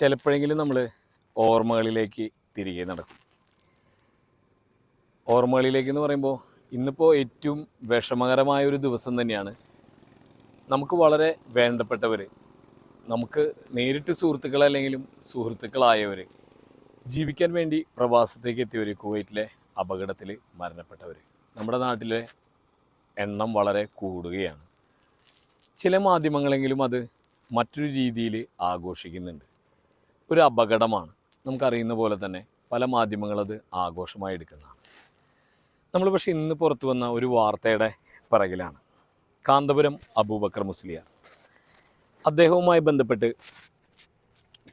ചിലപ്പോഴെങ്കിലും നമ്മൾ ഓർമ്മകളിലേക്ക് തിരികെ നടക്കും. ഓർമ്മകളിലേക്ക് എന്ന് പറയുമ്പോൾ ഇന്നിപ്പോൾ ഏറ്റവും വിഷമകരമായ ഒരു ദിവസം തന്നെയാണ്. നമുക്ക് വളരെ വേണ്ടപ്പെട്ടവർ നമുക്ക് നേരിട്ട് സുഹൃത്തുക്കളല്ലെങ്കിലും സുഹൃത്തുക്കളായവർ ജീവിക്കാൻ വേണ്ടി പ്രവാസത്തേക്ക് എത്തിയവർ കുവൈറ്റിലെ അപകടത്തിൽ മരണപ്പെട്ടവർ നമ്മുടെ നാട്ടിലെ എണ്ണം വളരെ കൂടുകയാണ്. ചില മാധ്യമങ്ങളെങ്കിലും അത് മറ്റൊരു രീതിയിൽ ആഘോഷിക്കുന്നുണ്ട്. ഒരു അപകടമാണ്. നമുക്കറിയുന്ന പോലെ തന്നെ പല മാധ്യമങ്ങളത് ആഘോഷമായി എടുക്കുന്നതാണ്. നമ്മൾ പക്ഷേ ഇന്ന് പുറത്തു വന്ന ഒരു വാർത്തയുടെ പിറകിലാണ്. കാന്തപുരം അബൂബക്കർ മുസ്ലിയാർ. അദ്ദേഹവുമായി ബന്ധപ്പെട്ട്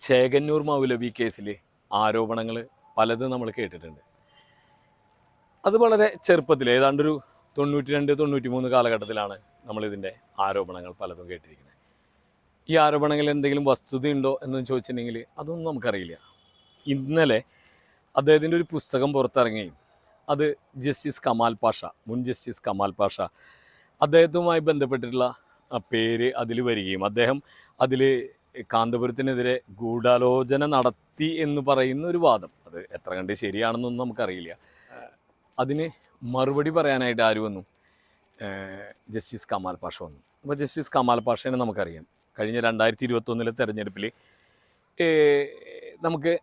ചേകന്നൂർ മൗലവി കേസിൽ ആരോപണങ്ങൾ പലതും നമ്മൾ കേട്ടിട്ടുണ്ട്. അത് വളരെ ചെറുപ്പത്തിൽ ഏതാണ്ടൊരു തൊണ്ണൂറ്റി രണ്ട് തൊണ്ണൂറ്റി മൂന്ന് കാലഘട്ടത്തിലാണ് നമ്മളിതിന്റെ ആരോപണങ്ങൾ പലതും കേട്ടിരിക്കുന്നത്. ഈ ആരോപണങ്ങളിൽ എന്തെങ്കിലും വസ്തുതയുണ്ടോ എന്ന് ചോദിച്ചിട്ടുണ്ടെങ്കിൽ അതൊന്നും നമുക്കറിയില്ല. ഇന്നലെ അദ്ദേഹത്തിന്റെ ഒരു പുസ്തകം പുറത്തിറങ്ങി. അത് ജസ്റ്റിസ് കമാൽ പാഷ മുൻ ജസ്റ്റിസ് കമാൽ പാഷ. അദ്ദേഹത്തുമായി ബന്ധപ്പെട്ടിട്ടുള്ള പേര് അതിൽ വരികയും അദ്ദേഹം അതിൽ കാന്തപുരത്തിനെതിരെ ഗൂഢാലോചന നടത്തി എന്ന് പറയുന്ന ഒരു വാദം. അത് എത്ര കണ്ട് ശരിയാണെന്നൊന്നും നമുക്കറിയില്ല. അതിന് മറുപടി പറയാനായിട്ട് ആര് വന്നു? ജസ്റ്റിസ് കമാൽ പാഷ വന്നു. അപ്പോൾ ജസ്റ്റിസ് കമാൽ പാഷേനെ നമുക്കറിയാം. കഴിഞ്ഞ രണ്ടായിരത്തി ഇരുപത്തൊന്നിലെ തെരഞ്ഞെടുപ്പിൽ നമുക്ക്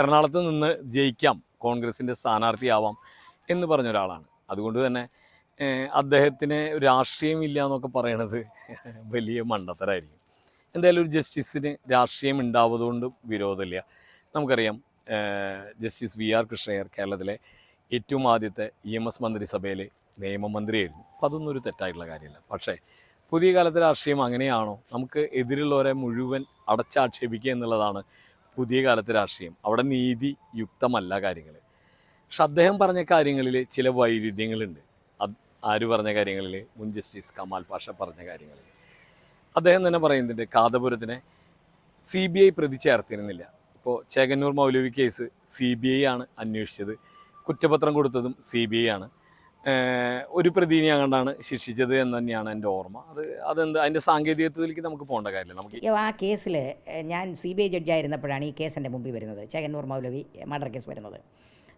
എറണാകുളത്ത് നിന്ന് ജയിക്കാം കോൺഗ്രസിന്റെ സ്ഥാനാർത്ഥിയാവാം എന്ന് പറഞ്ഞ ഒരാളാണ്. അതുകൊണ്ട് തന്നെ അദ്ദേഹത്തിന് രാഷ്ട്രീയമില്ല എന്നൊക്കെ പറയണത് വലിയ മണ്ടത്തരായിരിക്കും. എന്തായാലും ഒരു ജസ്റ്റിസിന് രാഷ്ട്രീയം ഉണ്ടാവതുകൊണ്ട് വിരോധമില്ല. നമുക്കറിയാം ജസ്റ്റിസ് വി ആർ കൃഷ്ണയ്യർ കേരളത്തിലെ ഏറ്റവും ആദ്യത്തെ ഇ എം എസ് മന്ത്രിസഭയിലെ നിയമമന്ത്രിയായിരുന്നു. അപ്പം അതൊന്നും ഒരു തെറ്റായിട്ടുള്ള കാര്യമല്ല. പക്ഷേ പുതിയ കാലത്തെ രാഷ്ട്രീയം അങ്ങനെയാണോ? നമുക്ക് എതിരുള്ളവരെ മുഴുവൻ അടച്ചാക്ഷേപിക്കുക എന്നുള്ളതാണ് പുതിയ കാലത്തെ രാഷ്ട്രീയം. അവിടെ നീതി യുക്തമല്ല കാര്യങ്ങൾ പക്ഷെ അദ്ദേഹം പറഞ്ഞ കാര്യങ്ങളിൽ ചില വൈരുദ്ധ്യങ്ങളുണ്ട്. അത് ആര് പറഞ്ഞ കാര്യങ്ങളിൽ? മുൻ ജസ്റ്റിസ് കമാൽ പാഷ പറഞ്ഞ കാര്യങ്ങളിൽ. അദ്ദേഹം തന്നെ പറയുന്നുണ്ട് കാതപുരത്തിനെ സി ബി ഐ പ്രതി ചേർത്തിരുന്നില്ല. ഇപ്പോൾ Chekannur Maulavi case C B I ആണ് അന്വേഷിച്ചത്. കുറ്റപത്രം കൊടുത്തതും സി ബി ഐ ആണ്. ഒരു പ്രതിനെ അങ്ങോട്ടാണ് ശിക്ഷിച്ചത് എന്ന് തന്നെയാണ് എന്റെ ഓർമ്മ. അത് അതെന്ത് അതിന്റെ സാങ്കേതികത്വത്തിലേക്ക് നമുക്ക് പോകേണ്ട കാര്യമില്ല. നമുക്ക് ആ കേസിൽ ഞാൻ സി ബി ഐ ജഡ്ജായിരുന്നപ്പോഴാണ് ഈ കേസ് എന്റെ മുമ്പിൽ വരുന്നത്. ചേകന്നൂർ മൗലവി മർഡർ കേസ് വരുന്നത്.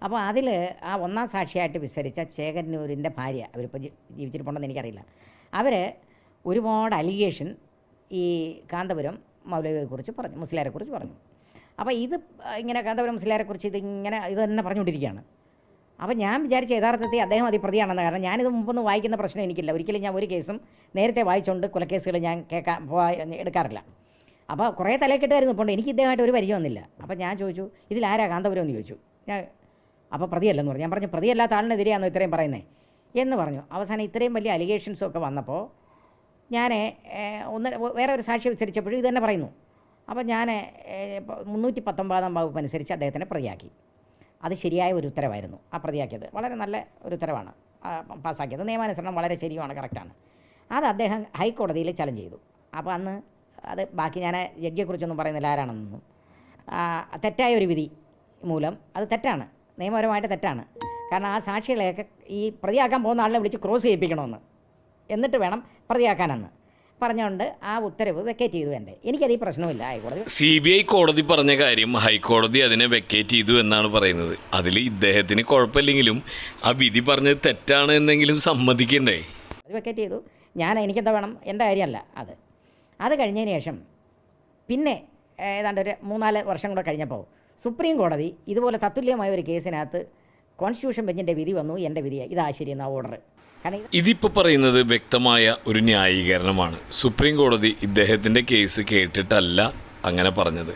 അപ്പോൾ അതിൽ ആ ഒന്നാം സാക്ഷിയായിട്ട് വിസ്തരിച്ച ചേകന്നൂരിന്റെ ഭാര്യ അവരിപ്പോൾ ജീവിച്ചിട്ടുണ്ടെന്ന് എനിക്കറിയില്ല. അവർ ഒരുപാട് അലിഗേഷൻ ഈ കാന്തപുരം മൗലവിയെക്കുറിച്ച് പറഞ്ഞു മുസ്ലിയാരെക്കുറിച്ച് പറഞ്ഞു. അപ്പോൾ ഇത് ഇങ്ങനെ കാന്തപുരം മുസ്ലിയാരെക്കുറിച്ച് ഇത് ഇങ്ങനെ ഇത് തന്നെ പറഞ്ഞുകൊണ്ടിരിക്കുകയാണ്. അപ്പോൾ ഞാൻ വിചാരിച്ച യഥാർത്ഥത്തിൽ അദ്ദേഹം അതിപ്രതിയാണെന്ന് കാരണം ഞാനിത് മുമ്പൊന്നും വായിക്കുന്ന പ്രശ്നം എനിക്കില്ല. ഒരിക്കലും ഞാൻ ഒരു കേസും നേരത്തെ വായിച്ചുകൊണ്ട് കൊലക്കേസുകൾ ഞാൻ കേൾക്കാൻ എടുക്കാറില്ല. അപ്പോൾ കുറേ തലക്കെട്ടായിരുന്നു ഇപ്പോൾ എനിക്ക് ഇദ്ദേഹമായിട്ട് ഒരു പരിചയം വന്നില്ല. അപ്പോൾ ഞാൻ ചോദിച്ചു ഇതിലാരാ കാന്തപുരം എന്ന്? ചോദിച്ചു. ഞാൻ അപ്പോൾ പ്രതിയല്ലെന്ന് പറഞ്ഞു. ഞാൻ പറഞ്ഞു പ്രതിയല്ലാത്ത ആളിനെതിരെയാണോ ഇത്രയും പറയുന്നത് എന്ന് പറഞ്ഞു. അവസാനം ഇത്രയും വലിയ അലിഗേഷൻസും ഒക്കെ വന്നപ്പോൾ ഞാൻ ഒന്ന് വേറെ ഒരു സാക്ഷി വിസരിച്ചപ്പോഴും ഇത് തന്നെ പറയുന്നു അപ്പോൾ ഞാൻ മുന്നൂറ്റി പത്തൊമ്പതാം വകുപ്പ് അനുസരിച്ച് അദ്ദേഹത്തിനെ പ്രതിയാക്കി. അത് ശരിയായ ഒരു ഉത്തരവായിരുന്നു. ആ പ്രതിയാക്കിയത്. വളരെ നല്ല ഒരു ഉത്തരവാണ്. പാസ്സാക്കിയത്. നിയമാനുസരണം വളരെ ശരിയുമാണ് കറക്റ്റാണ്. അത് അദ്ദേഹം ഹൈക്കോടതിയിൽ ചലഞ്ച് ചെയ്തു. അപ്പോൾ അന്ന് അത് ബാക്കി ഞാൻ ജഡ്ജിയെക്കുറിച്ചൊന്നും പറയുന്നില്ല ആരാണെന്നൊന്നും. തെറ്റായ ഒരു വിധി മൂലം അത് തെറ്റാണ്. നിയമപരമായിട്ട് തെറ്റാണ്. കാരണം ആ സാക്ഷികളെയൊക്കെ ഈ പ്രതിയാക്കാൻ പോകുന്ന ആളിനെ വിളിച്ച് ക്രോസ് ചെയ്യിപ്പിക്കണമെന്ന്. എന്നിട്ട് വേണം പ്രതിയാക്കാനെന്ന്. പറഞ്ഞുകൊണ്ട് ആ ഉത്തരവ് വെക്കേറ്റ് ചെയ്തു എന്റെ. എനിക്കത് ഈ പ്രശ്നമില്ല ഹൈക്കോടതി സി ബി ഐ കോടതി പറഞ്ഞ കാര്യം ഹൈക്കോടതി അതിനെ വെക്കേറ്റ് ചെയ്തു എന്നാണ് പറയുന്നത്. അതിൽ ഇദ്ദേഹത്തിന് കുഴപ്പമില്ലെങ്കിലും ആ വിധി പറഞ്ഞത് തെറ്റാണ് എന്നെങ്കിലും സമ്മതിക്കണ്ടേ? അത് വെക്കേറ്റ് ചെയ്തു. ഞാൻ എനിക്കെന്താ വേണം? എന്റെ കാര്യമല്ല അത്. അത് കഴിഞ്ഞതിന് ശേഷം പിന്നെ ഏതാണ്ട് ഒരു മൂന്നാൽ വർഷം കൂടെ കഴിഞ്ഞപ്പോൾ സുപ്രീം കോടതി ഇതുപോലെ തത്തുല്യമായ ഒരു കേസിനകത്ത് കോൺസ്റ്റിറ്റ്യൂഷൻ ബെഞ്ചിന്റെ വിധി വന്നു എന്റെ വിധി ഇതാ ശരി എന്നാ ഓർഡർ ഇതിപ്പോൾ പറയുന്നത് വ്യക്തമായ ഒരു ന്യായീകരണമാണ്. സുപ്രീം കോടതി ഇദ്ദേഹത്തിന്റെ കേസ് കേട്ടിട്ടല്ല അങ്ങനെ പറഞ്ഞത്.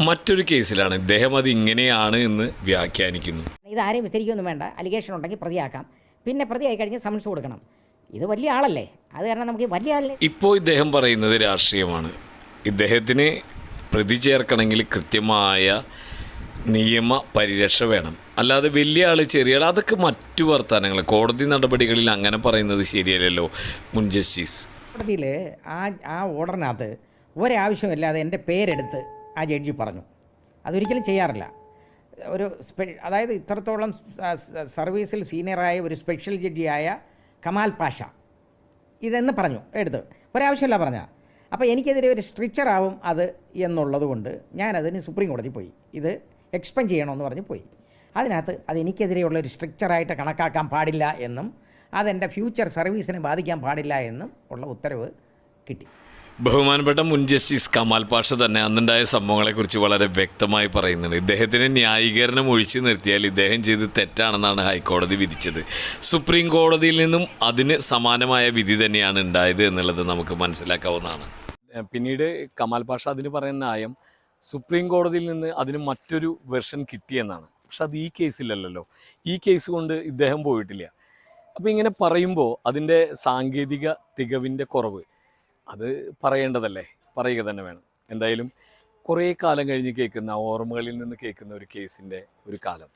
മറ്റൊരു കേസിലാണ് ഇദ്ദേഹം അത് ഇങ്ങനെയാണ് എന്ന് വ്യാഖ്യാനിക്കുന്നു. ഇതാരെയും വിസ്തരിക്കൊന്നും വേണ്ട. അലിഗേഷൻ ഉണ്ടെങ്കിൽ പ്രതിയാക്കാം. പിന്നെ പ്രതിയായി കഴിഞ്ഞ് സമൻസ് കൊടുക്കണം. ഇത് വലിയ ആളല്ലേ? അത് കാരണം നമുക്ക് വലിയ ആളല്ലേ ഇപ്പോൾ ഇദ്ദേഹം പറയുന്നത് രാഷ്ട്രീയമാണ്. ഇദ്ദേഹത്തിന് പ്രതി ചേർക്കണമെങ്കിൽ കൃത്യമായ നിയമ പരിരക്ഷ വേണം. അല്ലാതെ വലിയ ആൾ ചെറിയ ആൾ അതൊക്കെ മറ്റു വർത്തമാനങ്ങൾ കോടതി നടപടികളിൽ അങ്ങനെ പറയുന്നത് ശരിയല്ലല്ലോ മുൻ ജസ്റ്റിസ്. കോടതിയിൽ ആ ആ ഓർഡറിനകത്ത് ഒരാവശ്യമില്ലാതെ എന്റെ പേരെടുത്ത് ആ ജഡ്ജി പറഞ്ഞു. അതൊരിക്കലും ചെയ്യാറില്ല. ഒരു സ്പെ അതായത് ഇത്രത്തോളം സർവീസിൽ സീനിയറായ ഒരു സ്പെഷ്യൽ ജഡ്ജിയായ കമാൽ പാഷ. ഇതെന്ന് പറഞ്ഞു എടുത്ത്. ഒരാവശ്യമില്ല പറഞ്ഞ അപ്പോൾ എനിക്കെതിരെ ഒരു സ്ട്രിച്ചറാവും അത് എന്നുള്ളത് കൊണ്ട് ഞാനതിന് സുപ്രീം കോടതി പോയി. ഇത് എക്സ്പെൻഡ് ചെയ്യണമെന്ന് പറഞ്ഞ് പോയി. അതിനകത്ത് അത് എനിക്കെതിരെയുള്ള ഒരു സ്ട്രിക്ചറായിട്ട് കണക്കാക്കാൻ പാടില്ല എന്നും അതെന്റെ ഫ്യൂച്ചർ സർവീസിനെ ബാധിക്കാൻ പാടില്ല എന്നും ഉള്ള ഉത്തരവ് കിട്ടി. ബഹുമാനപ്പെട്ട മുൻ ജസ്റ്റിസ് കമാൽ പാഷ തന്നെ അന്നുണ്ടായ സംഭവങ്ങളെക്കുറിച്ച് വളരെ വ്യക്തമായി പറയുന്നുണ്ട്. ഇദ്ദേഹത്തിന് ന്യായീകരണം ഒഴിച്ചു നിർത്തിയാൽ ഇദ്ദേഹം ചെയ്ത് തെറ്റാണെന്നാണ് ഹൈക്കോടതി വിധിച്ചത്. സുപ്രീം കോടതിയിൽ നിന്നും അതിന് സമാനമായ വിധി തന്നെയാണ് ഉണ്ടായത് എന്നുള്ളത് നമുക്ക് മനസ്സിലാക്കാവുന്നതാണ്. പിന്നീട് കമാൽ പാഷ അതിന് പറയുന്ന ന്യായം സുപ്രീം കോടതിയിൽ നിന്ന് അതിന് മറ്റൊരു വെർഷൻ കിട്ടിയെന്നാണ്. പക്ഷെ അത് ഈ കേസിലല്ലല്ലോ ഈ കേസ് കൊണ്ട് ഇദ്ദേഹം പോയിട്ടില്ല. അപ്പോൾ ഇങ്ങനെ പറയുമ്പോൾ അതിന്റെ സാങ്കേതിക തികവിന്റെ കുറവ് അത് പറയേണ്ടതല്ലേ? പറയുക തന്നെ വേണം. എന്തായാലും കുറേ കാലം കഴിഞ്ഞ് കേൾക്കുന്ന ഓർമ്മകളിൽ നിന്ന് കേൾക്കുന്ന ഒരു കേസിന്റെ ഒരു കാലം.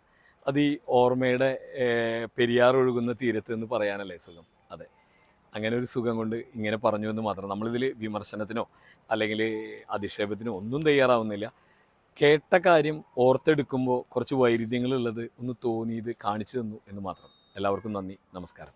അത് ഈ ഓർമ്മയുടെ പെരിയാർ ഒഴുകുന്ന തീരത്ത് എന്ന് പറയാനല്ലേ സുഖം? അങ്ങനെ ഒരു സുഖം കൊണ്ട് ഇങ്ങനെ പറഞ്ഞു എന്ന് മാത്രം. നമ്മളിതിൽ വിമർശനത്തിനോ അല്ലെങ്കിൽ അധിക്ഷേപത്തിനോ ഒന്നും തയ്യാറാവുന്നില്ല. കേട്ട കാര്യം ഓർത്തെടുക്കുമ്പോൾ കുറച്ച് വൈരുദ്ധ്യങ്ങളുള്ളത് ഒന്ന് തോന്നിയത് കാണിച്ചു തന്നു എന്ന് മാത്രം. എല്ലാവർക്കും നന്ദി. നമസ്കാരം.